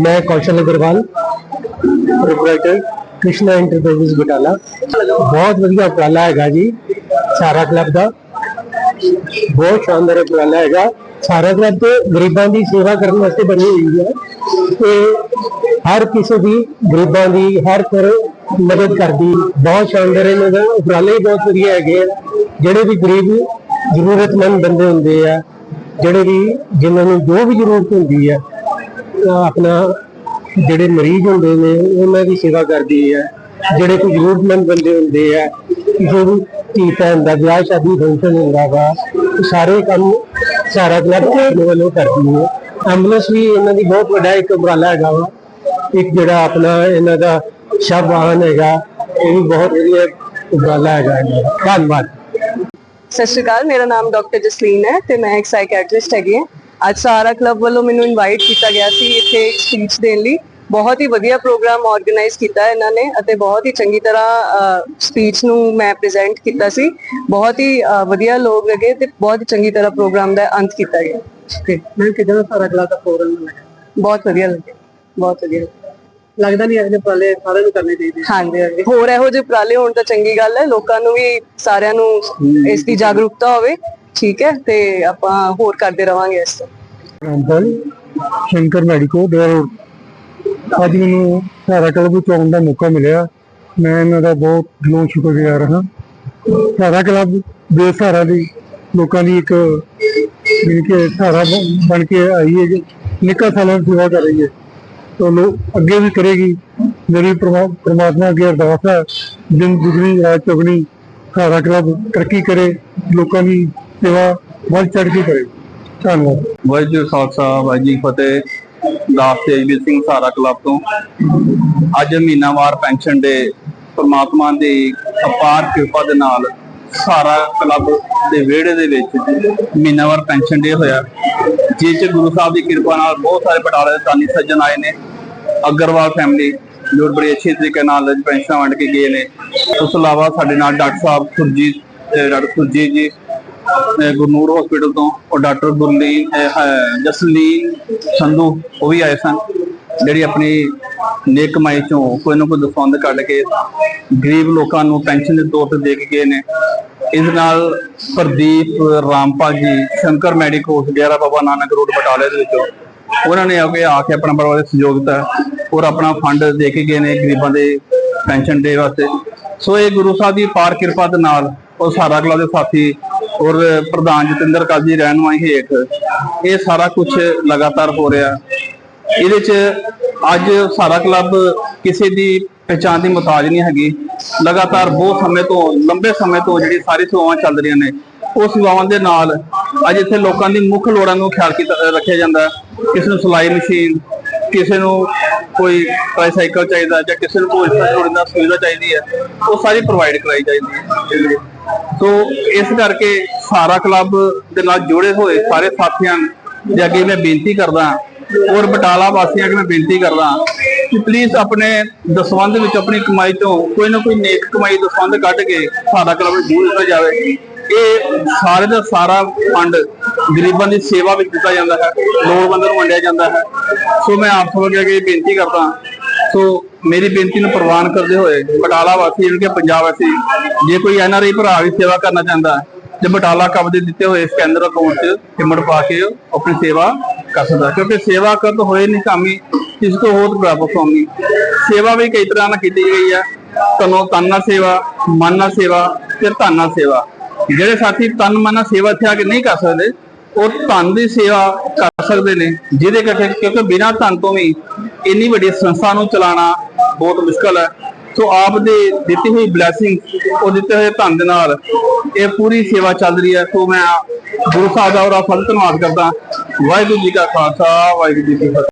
मैं Kaushal Agarwal proprietor Krishna enterprises Batala ਬਹੁਤ ਵਧੀਆ ਉਪਰਾਲਾ ਹੈਗਾ ਜੀ ਸਾਰਾ ਕਲੱਬ ਦਾ ਬਹੁਤ ਸ਼ਾਨਦਾਰ ਉਪਰਾਲਾ ਹੈਗਾ ਸਾਰਾ ਕਲੱਬ ਤੇ ਗਰੀਬਾਂ ਦੀ ਸੇਵਾ ਕਰਨ ਵਾਸਤੇ ਬਣੀ ਹੋਈ ਹੈ ਤੇ ਹਰ ਕਿਸੇ ਦੀ ਗਰੀਬਾਂ ਦੀ ਹਰ ਤਰ ਮਦਦ ਕਰਦੀ ਬਹੁਤ ਸ਼ਾਨਦਾਰ ਇਹਨਾਂ ਦਾ ਉਪਰਾਲੇ ਹੀ ਬਹੁਤ ਵਧੀਆ ਹੈਗੇ ਆ ਜਿਹੜੇ ਵੀ ਗਰੀਬ ਜ਼ਰੂਰਤਮੰਦ ਬੰਦੇ ਹੁੰਦੇ ਆ ਜਿਹੜੇ ਵੀ ਜਿਨ੍ਹਾਂ ਨੂੰ ਜੋ ਵੀ ਜ਼ਰੂਰਤ ਹੁੰਦੀ ਹੈ ਉਹ ਆਪਣਾ ਜਿਹੜੇ ਮਰੀਜ਼ ਹੁੰਦੇ ਨੇ, ਉਹਨਾਂ ਦੀ ਸੇਵਾ ਕਰਦੀ ਹੈ। ਜਿਹੜੇ ਕੋਈ ਜ਼ਰੂਰਤਮੰਦ ਬੰਦੇ ਹੁੰਦੇ ਆ, ਕਿਸੇ ਧੀ ਭੈਣ ਦਾ ਵਿਆਹ, ਸ਼ਾਦੀ, ਫੰਕਸ਼ਨ ਹੁੰਦਾ ਵਾ ਸਾਰੇ ਕੰਮ ਸਾਰਾ ਕਲੱਬ ਵੱਲੋਂ ਕਰਦੀ ਹੈ। ਐਂਬੂਲੈਂਸ ਵੀ ਇਹਨਾਂ ਦੀ ਬਹੁਤ ਵੱਡਾ ਇੱਕ ਉਪਰਾਲਾ ਹੈਗਾ ਵਾ। ਇੱਕ ਜਿਹੜਾ ਆਪਣਾ ਇਹਨਾਂ ਦਾ ਸ਼ਬ ਵਾਹਨ ਹੈਗਾ, ਇਹ ਵੀ ਬਹੁਤ ਵਧੀਆ ਉਪਰਾਲਾ ਹੈਗਾ। ਇਹਨਾਂ ਧੰਨਵਾਦ। ਸਤਿ ਸ਼੍ਰੀ ਅਕਾਲ, ਮੇਰਾ ਨਾਮ ਡਾਕਟਰ ਜਸਲੀਨ ਹੈ ਤੇ ਮੈਂ ਇੱਕ ਸਾਈਕੈਟ੍ਰਿਸਟ ਹੈਗੀ ਹਾਂ। ਅੱਜ ਸਾਰਾ ਕਲੱਬ ਵੱਲੋਂ ਮੈਨੂੰ ਇਨਵਾਈਟ ਕੀਤਾ ਗਿਆ ਸੀ ਇੱਥੇ ਸਪੀਚ ਦੇਣ ਲਈ। ਬਹੁਤ ਹੀ ਵਧੀਆ ਪ੍ਰੋਗਰਾਮ ਆਰਗੇਨਾਈਜ਼ ਕੀਤਾ ਹੈ ਇਹਨਾਂ ਨੇ ਅਤੇ ਬਹੁਤ ਹੀ ਚੰਗੀ ਤਰ੍ਹਾਂ ਸਪੀਚ ਨੂੰ ਮੈਂ ਪ੍ਰੈਜ਼ੈਂਟ ਕੀਤਾ ਸੀ। ਬਹੁਤ ਹੀ ਵਧੀਆ ਲੋਕ ਹੈਗੇ ਤੇ ਬਹੁਤ ਚੰਗੀ ਤਰ੍ਹਾਂ ਪ੍ਰੋਗਰਾਮ ਦਾ ਅੰਤ ਕੀਤਾ ਗਿਆ। ਮੈਂ ਕਿਦਾਂ ਸਾਰਾ ਕਲੱਬ ਦਾ ਪ੍ਰੋਗਰਾਮ ਲੱਗਾ ਬਹੁਤ ਵਧੀਆ ਲੱਗਿਆ ਬਹੁਤ ਵਧੀਆ। ਲੱਗਦਾ ਨਹੀਂ ਇਹਦੇ ਉਪਰਾਲੇ ਸਾਰਿਆਂ ਨੂੰ ਕਰਨੇ ਚਾਹੀਦੇ। ਹਾਂਜੀ ਹਾਂਜੀ। ਹੋਰ ਇਹੋ ਜਿਹੇ ਉਪਰਾਲੇ ਹੋਣ ਤਾਂ ਚੰਗੀ ਗੱਲ ਹੈ। ਲੋਕਾਂ ਨੂੰ ਵੀ ਸਾਰਿਆਂ ਨੂੰ ਇਸ ਦੀ ਜਾਗਰੂਕਤਾ ਹੋਵੇ। ਠੀਕ ਹੈ ਤੇ ਆਪਾਂ ਹੋਰ ਕਰਦੇ ਰਵਾਂਗੇ ਇਸ ਤੋਂ। ਅੰਕਲ ਸ਼ੰਕਰ ਮੈਡੀਕੋ ਦੇਰ ਅੱਜ ਮੈਨੂੰ ਸਾਰਾ ਕਲੱਬ ਵਿੱਚ ਦਾ ਮੌਕਾ ਮਿਲਿਆ। ਮੈਂ ਇਹਨਾਂ ਦਾ ਬਹੁਤ ਦਿਲੋਂ ਸ਼ੁਕਰਗੁਜ਼ਾਰ ਹਾਂ। ਸਾਰਾ ਕਲੱਬ ਬੇਸਹਾਰਾ ਦੀ ਲੋਕਾਂ ਦੀ ਇੱਕ ਮਿਲ ਕੇ ਸਹਾਰਾ ਬਣ- ਬਣ ਕੇ ਆਈ ਹੈ ਨਿੱਕਾ ਸਾਲਾਂ ਦੀ ਸੇਵਾ ਕਰ ਰਹੀ ਹੈ। ਤੋਂ ਲੋ ਅੱਗੇ ਵੀ ਕਰੇਗੀ। ਮੇਰੀ ਪ੍ਰਮਾ- ਪ੍ਰਮਾਤਮਾ ਅੱਗੇ ਅਰਦਾਸ ਹੈ, ਦਿਨ ਦੁਗਣੀ, ਰਾਤ ਚੁਗਣੀ ਸਾਰਾ ਕਲੱਬ ਤਰੱਕੀ ਕਰੇ, ਲੋਕਾਂ ਦੀ ਸੇਵਾ ਵੱਧ ਚੜ੍ਹ ਕੇ ਕਰੇ। ਧੰਨਵਾਦ। ਵਾਹਿਗੁਰੂ ਖਾਲਸਾ, ਵਾਹਿਗੁਰੂ ਫਤਿਹ। ਦਾਸ ਤੇਜਵੀਰ ਸਿੰਘ ਸਾਰਾ ਕਲੱਬ ਤੋਂ। ਅੱਜ ਮਹੀਨਾਵਾਰ ਪੈਨਸ਼ਨ ਦੇ ਪ੍ਰਮਾਤਮਾ ਦੀ ਅਪਾਰ ਕਿਰਪਾ ਦੇ ਨਾਲ ਸਾਰਾ ਕਲੱਬ ਦੇ ਵਿਹੜੇ ਦੇ ਵਿੱਚ ਮਹੀਨਾਵਾਰ ਪੈਨਸ਼ਨ ਡੇ ਹੋਇਆ। ਜਿਸ ਚ ਗੁਰੂ ਸਾਹਿਬ ਦੀ ਕਿਰਪਾ ਨਾਲ ਬਹੁਤ ਸਾਰੇ ਬਟਾਲੇ ਦੇ ਦਾਨੀ ਸੱਜਣ ਆਏ ਨੇ। ਅਗਰਵਾਲ ਫੈਮਿਲੀ ਜੋ ਬੜੀ ਅੱਛੇ ਤਰੀਕੇ ਨਾਲ ਪੈਨਸ਼ਨ ਵੰਡ ਕੇ ਗਏ ਨੇ। ਉਸ ਤੋਂ ਇਲਾਵਾ ਸਾਡੇ ਨਾਲ doctor sahib Surjit doctor Surjit ji Gurnoor hospital ਤੋਂ ਉਹ ਡਾਕਟਰ ਗੁਰਲੀਨ ਜਸਲੀਨ ਸੰਧੂ, ਉਹ ਵੀ ਆਏ ਸਨ। ਜਿਹੜੀ ਆਪਣੀ ਨੇਕ ਕਮਾਈ ਚੋਂ ਕੋਈ ਨਾ ਕੋਈ ਦਸਵੰਦ ਕੱਢ ਕੇ ਗਰੀਬ ਲੋਕਾਂ ਨੂੰ ਪੈਨਸ਼ਨ ਦੇ ਤੌਰ ਤੇ ਦੇ ਕੇ ਗਏ ਨੇ। ਇਸ ਨਾਲ ਪ੍ਰਦੀਪ ਰਾਮਪਾਲ ਜੀ, ਸ਼ੰਕਰ ਮੈਡੀਕੋਸ ਡੇਰਾ ਬਾਬਾ ਨਾਨਕ ਰੋਡ ਬਟਾਲੇ ਦੇ ਵਿੱਚੋਂ ਉਹਨਾਂ ਨੇ ਅੱਗੇ ਆ ਕੇ ਆਪਣਾ ਬੜਾ ਸਹਿਯੋਗ ਦਿੱਤਾ ਔਰ ਆਪਣਾ ਫੰਡ ਦੇ ਕੇ ਗਏ ਨੇ ਗਰੀਬਾਂ ਦੇ ਪੈਨਸ਼ਨ ਦੇ ਵਾਸਤੇ। ਸੋ ਇਹ ਗੁਰੂ ਸਾਹਿਬ ਦੀ ਪਾਰ ਕਿਰਪਾ ਦੇ ਨਾਲ ਉਹ ਸਾਰਾ ਕਲਾ ਦੇ ਸਾਥੀ ਔਰ ਪ੍ਰਧਾਨ ਜਤਿੰਦਰ ਕਾਜੀ ਰਹਿਨਮਾਈ ਹੇਠ ਇਹ ਸਾਰਾ ਕੁਝ ਲਗਾਤਾਰ ਹੋ ਰਿਹਾ। ਇਹਦੇ ਚ ਅੱਜ ਸਾਰਾ ਕਲੱਬ ਕਿਸੇ ਦੀ ਪਛਾਣ ਦੀ ਮੁਤਾਜ ਨਹੀਂ ਹੈਗੀ। ਲਗਾਤਾਰ ਬਹੁਤ ਸਮੇਂ ਤੋਂ, ਲੰਬੇ ਸਮੇਂ ਤੋਂ ਜਿਹੜੀ ਸਾਰੀ ਸੇਵਾਵਾਂ ਚੱਲ ਰਹੀਆਂ ਨੇ, ਉਹ ਸੇਵਾਵਾਂ ਦੇ ਨਾਲ ਅੱਜ ਇੱਥੇ ਲੋਕਾਂ ਦੀ ਮੁੱਖ ਲੋੜਾਂ ਨੂੰ ਖਿਆਲ ਕੀਤਾ ਰੱਖਿਆ ਜਾਂਦਾ। ਕਿਸੇ ਨੂੰ ਸਿਲਾਈ ਮਸ਼ੀਨ, ਕਿਸੇ ਨੂੰ ਕੋਈ ਟ੍ਰਾਈਸਾਈਕਲ ਚਾਹੀਦਾ ਜਾਂ ਕਿਸੇ ਨੂੰ ਕੋਈ ਲੋੜਾਂ ਸੁਵਿਧਾ ਚਾਹੀਦੀ ਹੈ, ਉਹ ਸਾਰੀ ਪ੍ਰੋਵਾਈਡ ਕਰਾਈ ਜਾਂਦੀ ਹੈ ਸੋ ਇਸ ਕਰਕੇ ਸਾਰਾ ਕਲੱਬ ਦੇ ਨਾਲ ਜੁੜੇ ਹੋਏ ਸਾਰੇ ਸਾਥੀਆਂ ਦੇ ਅੱਗੇ ਮੈਂ ਬੇਨਤੀ ਕਰਦਾ ਔਰ ਬਟਾਲਾ ਵਾਸੀਆਂ ਅੱਗੇ ਮੈਂ ਬੇਨਤੀ ਕਰਦਾ ਕਿ ਪਲੀਜ਼ ਆਪਣੇ ਦਸਵੰਧ ਵਿੱਚ ਆਪਣੀ ਕਮਾਈ ਤੋਂ ਕੋਈ ਨਾ ਕੋਈ ਨੇਕ ਕਮਾਈ ਦਸਵੰਧ ਕੱਢ ਕੇ ਸਾਡਾ ਕਲੱਬ ਨੂੰ ਜੂਝ ਦਿੱਤਾ ਜਾਵੇ। ਇਹ ਸਾਰੇ ਦਾ ਸਾਰਾ ਫੰਡ ਗਰੀਬਾਂ ਦੀ ਸੇਵਾ ਵਿੱਚ ਦਿੱਤਾ ਜਾਂਦਾ ਹੈ, ਲੋੜਵੰਦਾਂ ਨੂੰ ਵੰਡਿਆ ਜਾਂਦਾ ਹੈ। ਸੋ ਮੈਂ ਆਪ ਸਭ ਅੱਗੇ ਇਹ ਬੇਨਤੀ ਕਰਦਾ ਸੋ ਮੇਰੀ ਬੇਨਤੀ ਨੂੰ ਪ੍ਰਵਾਨ ਕਰਦੇ ਹੋਏ ਬਟਾਲਾ ਵਾਸੀ, ਜਿਹੜੇ ਕਿ ਪੰਜਾਬ ਵਾਸੀ, ਜੇ ਕੋਈ ਐਨਆਰਆਈ ਭਰਾ ਵੀ ਸੇਵਾ ਕਰਨਾ ਚਾਹੁੰਦਾ ਤੇ ਬਟਾਲਾ ਕਬ ਦੇ ਦਿੱਤੇ ਹੋਏ ਸਕੈਨਰ ਅਕਾਊਂਟ 'ਚ ਹਿੰਮਤ ਪਾ ਕੇ ਆਪਣੀ ਸੇਵਾ ਕਰ ਸਕਦਾ ਕਿਉਂਕਿ ਸੇਵਾ ਕਰਨ ਹੋਏ ਨਹੀਂ ਇਸ ਤੋਂ ਹੋਰ ਪ੍ਰਾਪਤ ਹੋਣੀ ਸੇਵਾ ਵੀ ਕਈ ਤਰ੍ਹਾਂ ਨਾਲ ਕੀਤੀ ਗਈ ਹੈ। ਤਨੋਂ ਤਨ ਨਾਲ ਸੇਵਾ, ਮਨ ਨਾਲ ਸੇਵਾ ਤੇ ਧਨ ਨਾਲ ਸੇਵਾ। ਜਿਹੜੇ ਸਾਥੀ ਤਨ, ਮਨ ਨਾਲ ਸੇਵਾ ਇੱਥੇ ਆ ਕੇ ਨਹੀਂ ਕਰ ਸਕਦੇ, ਉਹ ਧਨ ਦੀ ਸੇਵਾ ਕਰ ਸਕਦੇ ਨੇ, ਜਿਹਦੇ ਕਰਕੇ ਕਿਉਂਕਿ ਬਿਨਾਂ ਧਨ ਤੋਂ ਵੀ ਇੰਨੀ ਵੱਡੀ ਸੰਸਥਾ ਨੂੰ ਚਲਾਉਣਾ ਬਹੁਤ ਮੁਸ਼ਕਲ ਹੈ। ਸੋ ਆਪ ਦੇ ਦਿੱਤੀ ਹੋਈ ਬਲੇਸਿੰਗ ਉਹ ਦਿੱਤੇ ਹੋਏ ਧੰਨ ਦੇ ਨਾਲ ਇਹ ਪੂਰੀ ਸੇਵਾ ਚੱਲ ਰਹੀ ਹੈ। ਸੋ ਮੈਂ ਗੁਰੂ ਸਾਹਿਬ ਦਾ ਔਰ ਆਪ ਸਭ ਧੰਨਵਾਦ ਕਰਦਾ। ਵਾਹਿਗੁਰੂ ਜੀ ਕਾ ਖਾਲਸਾ, ਵਾਹਿਗੁਰੂ ਜੀ ਕੀ ਫਤਿਹ।